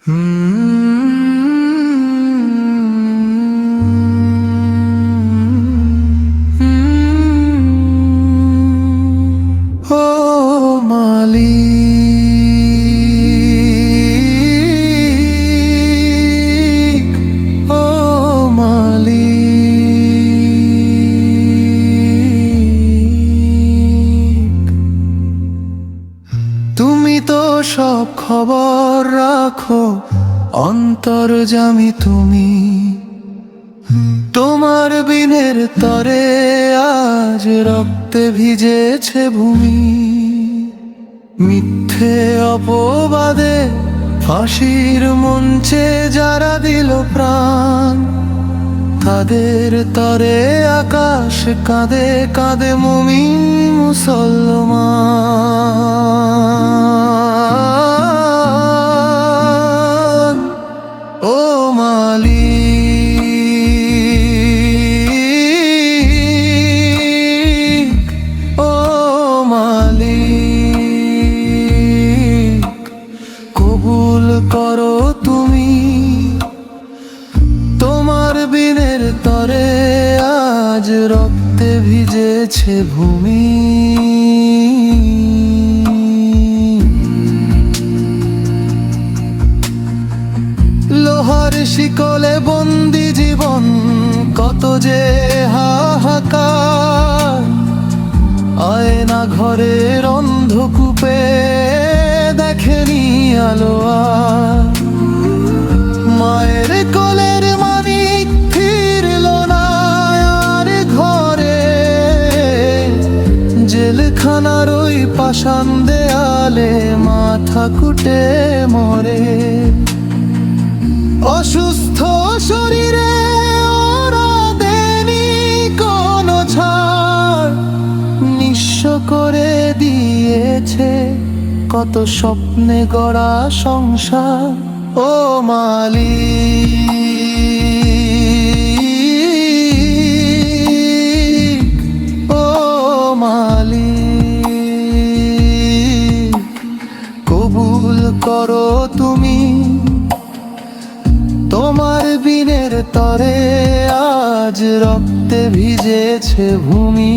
ও মালিক তুমি তো সব খবর রাখো, অন্তর জামি তুমি। তোমার বিনের তরে আজ রক্তে ভিজেছে ভূমি। মিথ্যে অপবাদে ফাঁসির মঞ্চে যারা দিল প্রাণ। তাদের তরে আকাশ কাঁদে কাঁদে মুমিন মুসলমান। ও মালি ও মালি কবুল করো বিনের তরে আজ রক্তে ভিজেছে ভূমি। লোহার শিকলে বন্দি জীবন, কত যে হাহাকার। আয়না ঘরের অন্ধকূপে দেখেনি আলো জেলখানার ওই পাষাণ দেয়ালে মাথা কুটে মরে। অসুস্থ শরীরে ওরা দেনি কোনো ছাড়, নিঃস্ব করে দিয়েছে কত স্বপ্নে গড়া সংসার। ও মালিক। করো তুমি তোমার বিনের তরে আজ রক্তে ভিজেছে ভূমি।